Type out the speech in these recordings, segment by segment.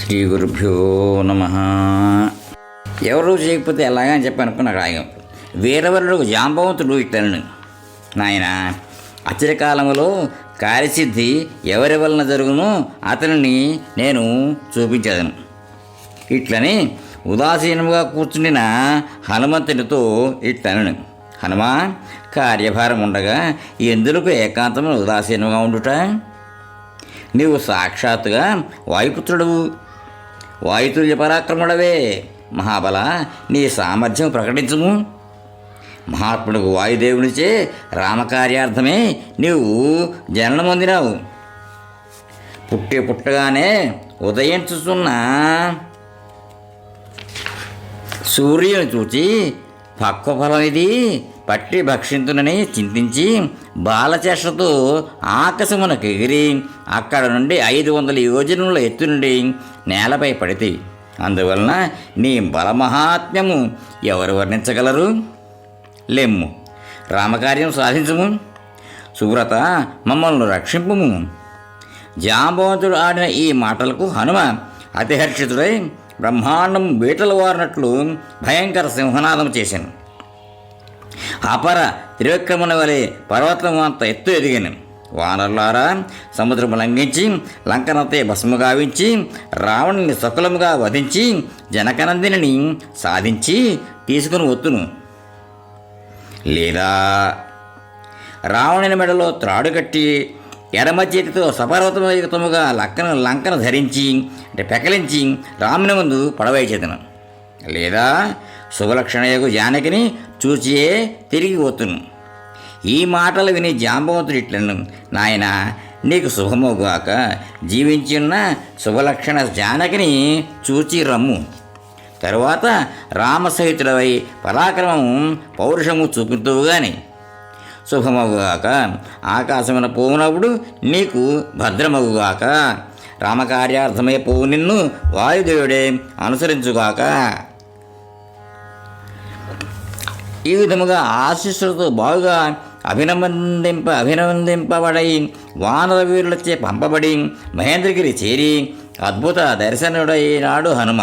శ్రీ గురుభ్యో నమ. ఎవరు చేయకపోతే ఎలాగా అని చెప్పి అనుకున్న రాగం వీరవరుడు జాంబవంతుడు ఇట్లను నాయన అచరకాలంలో కార్యసిద్ధి ఎవరి వలన జరుగునో అతనిని నేను చూపించదను. ఇట్లని ఉదాసీనముగా కూర్చుండిన హనుమంతునితో ఇట్లను హనుమా కార్యభారం ఉండగా ఎందులకు ఏకాంతమైన ఉదాసీనంగా ఉండుట? నీవు సాక్షాత్తుగా వాయుపుత్రుడు వాయుతుల్య పరాక్రముడవే. మహాబల నీ సామర్థ్యం ప్రకటించుము. మహాత్ముడు వాయుదేవునిచే రామకార్యార్థమే నీవు జననం పొందినావు. పుట్టి పుట్టగానే ఉదయించుతున్న సూర్యుని చూచి పక్వ ఫలం ఇది పట్టి భక్షింతునని చింతించి బాలచేష్టతో ఆకాశమునకు ఎగిరి అక్కడ నుండి ఐదు వందల యోజనముల ఎత్తు నుండి నేలపై పడితే. అందువలన నీ బలమహాత్మ్యము ఎవరు వర్ణించగలరు? లెమ్ము. రామకార్యం సాధించము. సువ్రత మమ్మల్ని రక్షింపుము. జాంబవంతుడు ఆడిన ఈ మాటలకు హనుమ అతిహర్షితుడై బ్రహ్మాండం వీటలు వారినట్లు భయంకర సింహనాదం చేశాను అపర త్రివిక్రముని వలె పర్వతం అంత ఎత్తు ఎదిగాను. వానరులారా సముద్రము లంఘించి లంకనతే భస్ము గావించి రావణుని సకులముగా వధించి జనకనందిని సాధించి తీసుకుని వత్తును. లేదా రావణుని మెడలో త్రాడు కట్టి ఎడమ చేతితో సపర్వతముగా లక్కను లంకను ధరించి అంటే పెకలించి రాముని ముందు పడవేచేతను లేదా శుభలక్షణయకు జానకిని చూచియే తిరిగి పోతును ఈ మాటలు విని జాంబవంతుడు ఇట్లను నాయన నీకు శుభముగాక జీవించి ఉన్న శుభలక్షణ జానకిని చూచి రమ్ము. తరువాత రామసహితుడవై పరాక్రమం పౌరుషము చూపుతువు గాని. శుభమగుగాక ఆకాశమున పోవునప్పుడు నీకు భద్రమగుగాక. రామకార్యార్థమై పోవు నిన్ను వాయుదేవుడే అనుసరించుగాక. ఈ విధముగా ఆశీస్సులతో బాగుగా అభినందింప అభినందింపబడి వానర వీరులచే పంపబడి మహేంద్రగిరి చేరి అద్భుత దర్శనుడైనాడు హనుమ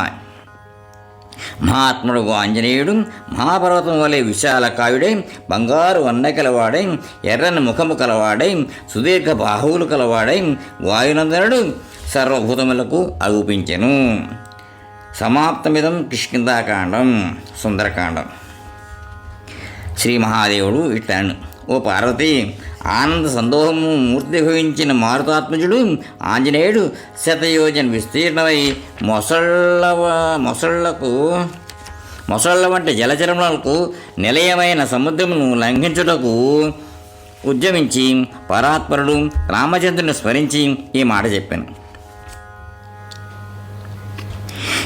మహాత్ముడు ఆంజనేయుడు మహాపర్వతం వలె విశాలకాయుడై బంగారు వన్న కలవాడై ఎర్రని ముఖము కలవాడై సుదీర్ఘ బాహువులు కలవాడై వాయునందనుడు సర్వభూతములకు అగుపించెను. సమాప్తమిదం కిష్కిందాకాండం సుందరకాండం. శ్రీ మహాదేవుడు ఇట్టాను ఓ పార్వతి ఆనంద సందోహము మూర్తి భవించిన మారుతాత్మజుడు ఆంజనేయుడు శతయోజన విస్తీర్ణమై మొసళ్ళ మొసళ్ళకు మొసళ్ళ వంటి జలచరములకు నిలయమైన సముద్రమును లంఘించుటకు ఉద్యమించి పరాత్పరుడు రామచంద్రుని స్మరించి ఈ మాట చెప్పాను.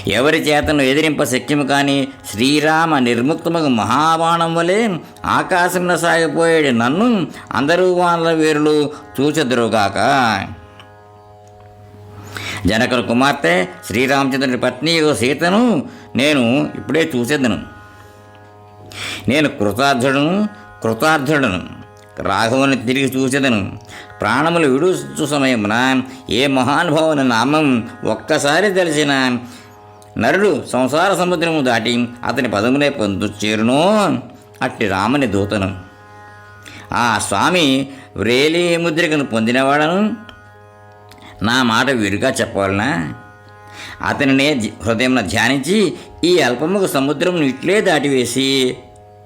ఎవరి చేతను ఎదిరింప శక్యము కానీ శ్రీరామ నిర్ముక్తముకు మహాబాణం వలె ఆకాశంలో సాగిపోయాడు నన్ను అందరూ వానల వీరులు చూచెదరుగాక. జనకుల కుమార్తె శ్రీరామచంద్రుని పత్ని సీతను నేను ఇప్పుడే చూసేదను నేను కృతార్థుడను కృతార్థుడను రాఘవుని తిరిగి చూసేదను ప్రాణములు విడుచు సమయమున ఏ మహానుభావుని నామం ఒక్కసారి తెలిసిన నరుడు సంసార సముద్రము దాటి అతని పదమునే పొందు చేరునో అట్టి రాముని దూతను. ఆ స్వామి వ్రేలి ముద్రికను పొందినవాడను? నా మాట విరుగా చెప్పాలనా అతనినే హృదయంలో ధ్యానించి ఈ అల్పముకు సముద్రం ఇట్లే దాటివేసి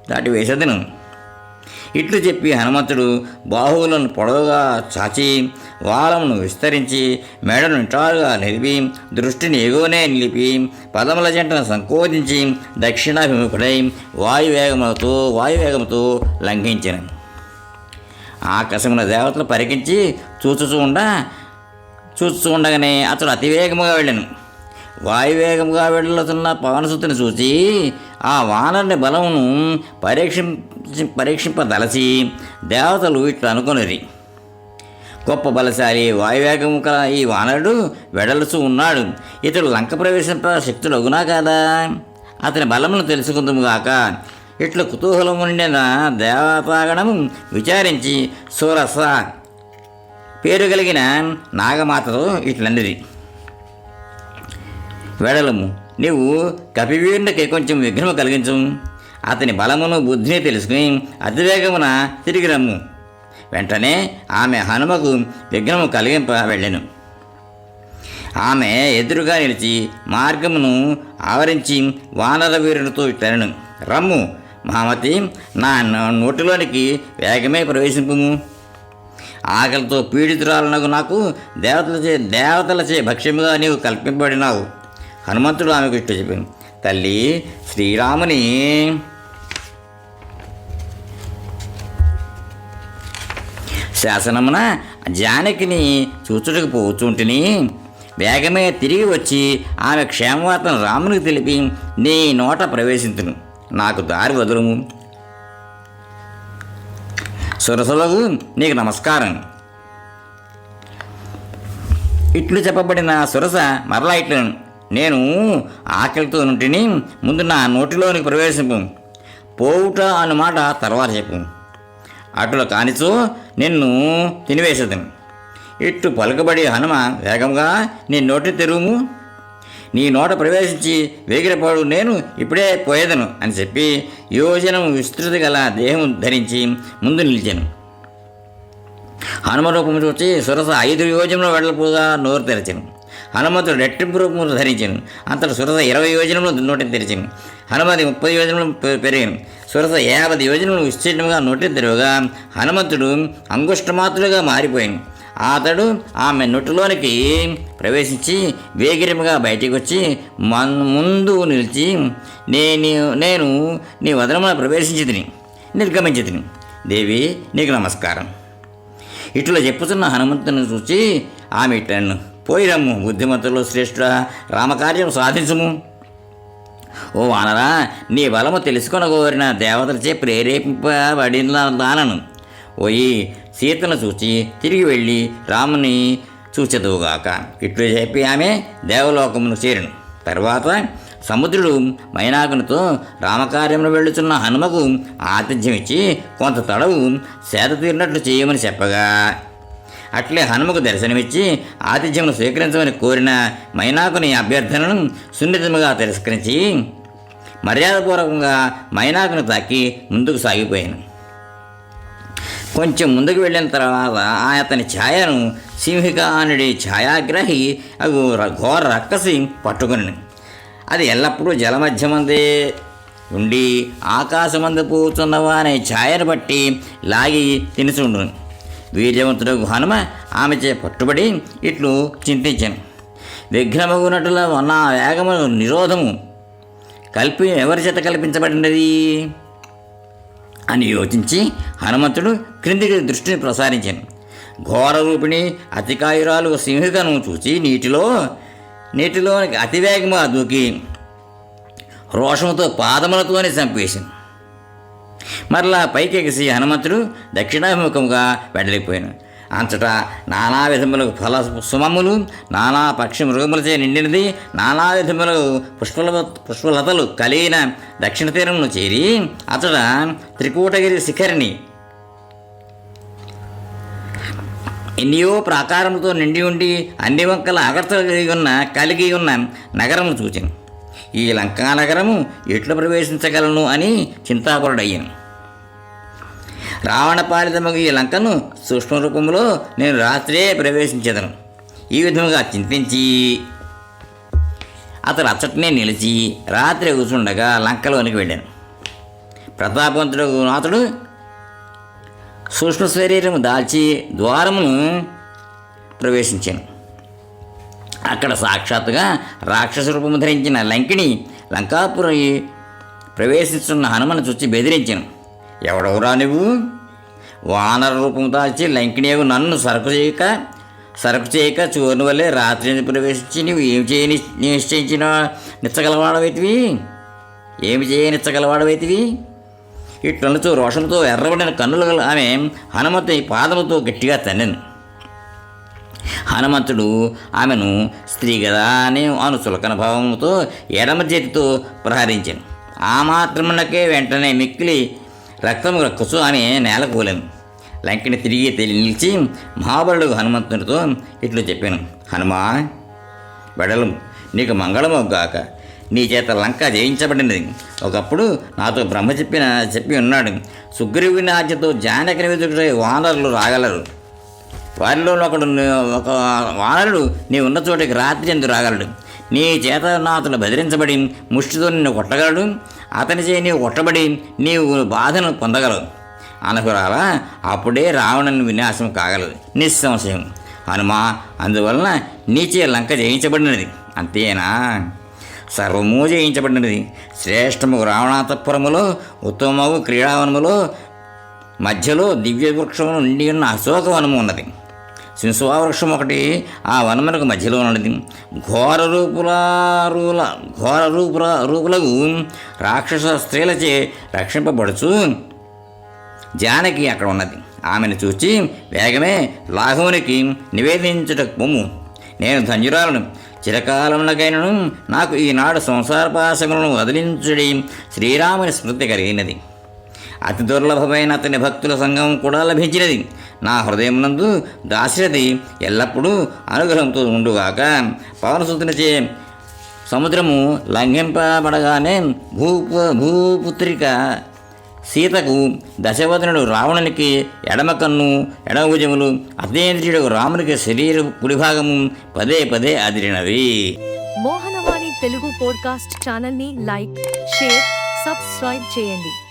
దాటివేసేదను. ఇట్లు చెప్పి హనుమంతుడు బాహువులను పొడవుగా చాచి వాలమును విస్తరించి మెడను నిటారుగా నిలిపి దృష్టిని ఎగువనే నిలిపి పదముల జంటను సంకోచించి దక్షిణాభిముఖుడై వాయువేగములతో వాయువేగముతో లంఘించిన. ఆకాశమున దేవతలు పరికించి చూచుచూ ఉండ చూచుచూ ఉండగానే అతడు అతివేగముగా వెళ్ళాను. వాయువేగముగా వెళ్తున్న పవనసుతుని చూసి ఆ వానరుని బలమును పరీక్షి పరీక్షింపదలచి దేవతలు ఇట్లా అనుకునేది గొప్ప బలశాలి వాయువేగము కల ఈ వానరుడు వెడలుచూ ఉన్నాడు. ఇతడు లంక ప్రవేశింప శక్తులు అగునా కాదా? అతని బలమును తెలుసుకుందుముగాక ఇట్లు కుతూహలం ఉండిన దేవతాగణము విచారించి సూరస పేరు కలిగిన నాగమాతతో ఇట్లన్నది వెడలము. నీవు కపివీరునికి కొంచెం విఘ్నము కలిగించు. అతని బలమును బుద్ధిని తెలుసుకుని అతివేగమున తిరిగి రమ్ము. వెంటనే ఆమె హనుమకు విఘ్నము కలిగింప వెళ్ళెను. ఆమె ఎదురుగా నిలిచి మార్గమును ఆవరించి వానర వీరునితో తెరను రమ్ము మహామతి నా నోటిలోనికి వేగమే ప్రవేశింపుము. ఆకలితో పీడితురాలనకు నాకు దేవతలచే దేవతలచే భక్ష్యముగా నీవు కల్పింపబడినావు. హనుమంతుడు ఆమెకు ఇట్లా చెప్పాను తల్లి శ్రీరాముని శాసనమున జానకిని చూచుటకు పోచుంటిని వేగమే తిరిగి వచ్చి ఆమె క్షేమవార్తను రామునికి తెలిపి నీ నోట ప్రవేశించును. నాకు దారి వదులుము. సురసులకు నీకు నమస్కారం. ఇట్లు చెప్పబడిన సురస మరలా ఇట్లను నేను ఆకలితో నుంటిని ముందు నా నోటిలోనికి ప్రవేశింపు. పోవుట అన్న మాట తర్వాత చెప్పు. అటుల కానిచో నిన్ను తినివేసేదను. ఇట్టు పలుకబడి హనుమ వేగంగా నీ నోటి తెరువుము నీ నోట ప్రవేశించి వేగిరపాడు నేను ఇప్పుడే పోయేదను అని చెప్పి యోజనం విస్తృతి గల దేహం ధరించి ముందు నిలిచాను. హనుమ రూపం చూచి సురస ఐదు యోజనలో వెళ్ళపోగా నోరు తెరచాను. హనుమంతుడు రెట్టింపు రూపములు ధరించను. అంతటి సురస ఇరవై యోజనములు నోటి తెరిచను. హనుమతి ముప్పై యోజనములు పె- పెరిగాను. సురస యాభై యోజనములు విస్తీర్ణంగా నోటి తెరవగా హనుమంతుడు అంగుష్టమాత్రులుగా మారిపోయాను. అతడు ఆమె నొట్టులోనికి ప్రవేశించి వేగిరముగా బయటికి వచ్చి మన్ ముందు నిలిచి నేను నేను నీ వదనమున ప్రవేశించి తిని నిర్గమించి తిని దేవి నీకు నమస్కారం. ఇట్లా చెప్పుతున్న హనుమంతుని చూసి ఆమె ఇట్లను పోయిరమ్ము. బుద్ధిమంతులు శ్రేష్ఠ రామకార్యం సాధించుము. ఓ వానరా నీ బలము తెలుసుకొనగోరిన దేవతలచే ప్రేరేపింపబడిన దానను ఓయి సీతను చూచి తిరిగి వెళ్ళి రాముని చూచెదువుగాక. ఇట్లు చెప్పి ఆమె దేవలోకమును చేరును. తర్వాత సముద్రుడు మైనాకునితో రామకార్యమును వెళ్ళుచున్న హనుమకు ఆతిథ్యం ఇచ్చి కొంత తడవు సేద తీరినట్లు చేయమని చెప్పగా అట్లే హనుమకు దర్శనమిచ్చి ఆతిథ్యమును స్వీకరించమని కోరిన మైనాకుని అభ్యర్థనను సున్నితముగా తిరస్కరించి మర్యాదపూర్వకంగా మైనాకును తాకి ముందుకు సాగిపోయాను. కొంచెం ముందుకు వెళ్ళిన తర్వాత అతని ఛాయను సింహికానుడి ఛాయాగ్రహి అగు ఘోర రక్కసి పట్టుకుని అది ఎల్లప్పుడూ జలమధ్యమందే ఉండి ఆకాశమందు పూచున్నవా అనే ఛాయను బట్టి లాగి తినుచుండు వీర్యవంతుడు హనుమ ఆమెచే పట్టుబడి ఇట్లు చింతించాను. విఘ్నమగునటుల ఉన్న వేగము నిరోధము. కల్పి ఎవరి చేత కల్పించబడినది? అని యోచించి హనుమంతుడు క్రిందికి దృష్టిని ప్రసారించాను. ఘోర రూపిణి అతికాయురాలు సింహికను చూచి నీటిలో నీటిలో అతివేగముగా దూకి రోషముతో పాదములతోనే చంపేశాను మరలా పైకెగిసి హనుమంతుడు దక్షిణాభిముఖంగా వెడలిపోయాను. అంతటా నానా విధములకు ఫల సుమములు నానా పక్షి మృగములచే నిండినది నానా విధములకు పుష్పల పుష్పలతలు కలిగిన దక్షిణ తీరమును చేరి అతడ త్రికూటగిరి శిఖరిని ఎన్నో ప్రాకారములతో నిండి ఉండి అన్ని వంకల అగర్త కలిగి ఉన్న కలిగి ఉన్న నగరమును చూచాను. ఈ లంకా నగరము ఎట్లు ప్రవేశించగలను అని చింతాపరుడయ్యాను రావణపాలితమగు ఈ లంకను సూక్ష్మ రూపంలో నేను రాత్రే ప్రవేశించదను. ఈ విధముగా చింతించి అతడు అచ్చటనే నిలిచి రాత్రి కూర్చుండగా లంకలోనికి వెళ్ళాను. ప్రతాపవంతుడు నాథుడు సూక్ష్మ శరీరము దాల్చి ద్వారమును ప్రవేశించాను. అక్కడ సాక్షాత్తుగా రాక్షస రూపము ధరించిన లంకిణి లంకాపురి ప్రవేశిస్తున్న హనుమను చూచి బెదిరించను. ఎవడవురా నువ్వు? వానర రూపం దాల్చి లంకినియగు నన్ను సరకు చేయక సరకు చేయక చూరుని వల్లే రాత్రి ప్రవేశించి నువ్వు ఏం చేయని నిశ్చయించిన నిచ్చగలవాడవైతివి? ఏమి చేయ నిచ్చగలవాడవైతివి? ఇట్లనుచు రోషంతో ఎర్రబడిన కన్నులు గల ఆమె హనుమతి పాదముతో గట్టిగా తన్నెను. హనుమంతుడు ఆమెను స్త్రీ కదా అని అను చులకన భావముతో ఎడమ చేతితో ప్రహరించాను. ఆ మాత్రమునకే వెంటనే మిక్కిలి రక్తము రక్కసు ఆమె నేల కూలాను. లంకిని తిరిగి తెలి నిలిచి మహాబలుడు హనుమంతునితో ఇట్లు చెప్పాను. హనుమా బెడలు నీకు మంగళమొగ్గాక నీ చేత లంక జయించబడినది. ఒకప్పుడు నాతో బ్రహ్మ చెప్పిన చెప్పి ఉన్నాడు. సుగ్రీవుని ఆజ్ఞతో జానకని వెతుకుటే వానరులు రాగలరు. వారిలో ఒకడు ఒక వానరుడు నీ ఉన్న చోటికి రాత్రి ఎందు రాగలడు. నీ చేత నా అతను బెదిరించబడి ముష్టితో నిన్ను కొట్టగలడు. అతని చేయి నీవు కొట్టబడి నీవు బాధను పొందగలవు. అనుకురాలా అప్పుడే రావణుని వినాశం కాగలదు. నిస్సంశయం. హనుమా అందువలన నీచే లంక జయించబడినది. అంతేనా? సర్వము జయించబడినది. శ్రేష్టము రావణాతపురములో ఉత్తమము క్రీడావనములో మధ్యలో దివ్య వృక్షము నిండి ఉన్న అశోక వనము ఉన్నది. శింసువా వృక్షం ఒకటి ఆ వనమునకు మధ్యలో ఉన్నది. ఘోర రూపుల రూల ఘోర రూపుల రూపులకు రాక్షస స్త్రీలచే రక్షింపబడుచు. జానకి అక్కడ ఉన్నది. ఆమెను చూచి వేగమే లాఘవునికి నివేదించుట పొమ్ము. నేను ధన్యురాలను. చిరకాలమునకైనను నాకు ఈనాడు సంసారపాశములను వదిలించడి. శ్రీరాముని స్మృతి కలిగినది. అతి దుర్లభమైన అతని భక్తుల సంఘం కూడా లభించినది. నా హృదయమునందు దాశరథి ఎల్లప్పుడూ అనుగ్రహంతో ఉండుగాక. పవనసుతునిచే సముద్రము లంఘింపబడగానే భూప భూపుత్రిక సీతకు దశవదనుడు రావణునికి ఎడమ కన్ను ఎడమభుజములు అతేంద్రియుడు రామునికి శరీర కుడిభాగము పదే పదే అదిరినవి. మోహనవాణి తెలుగు పోడ్కాస్ట్ ఛానల్ని లైక్ షేర్ సబ్స్క్రైబ్ చేయండి.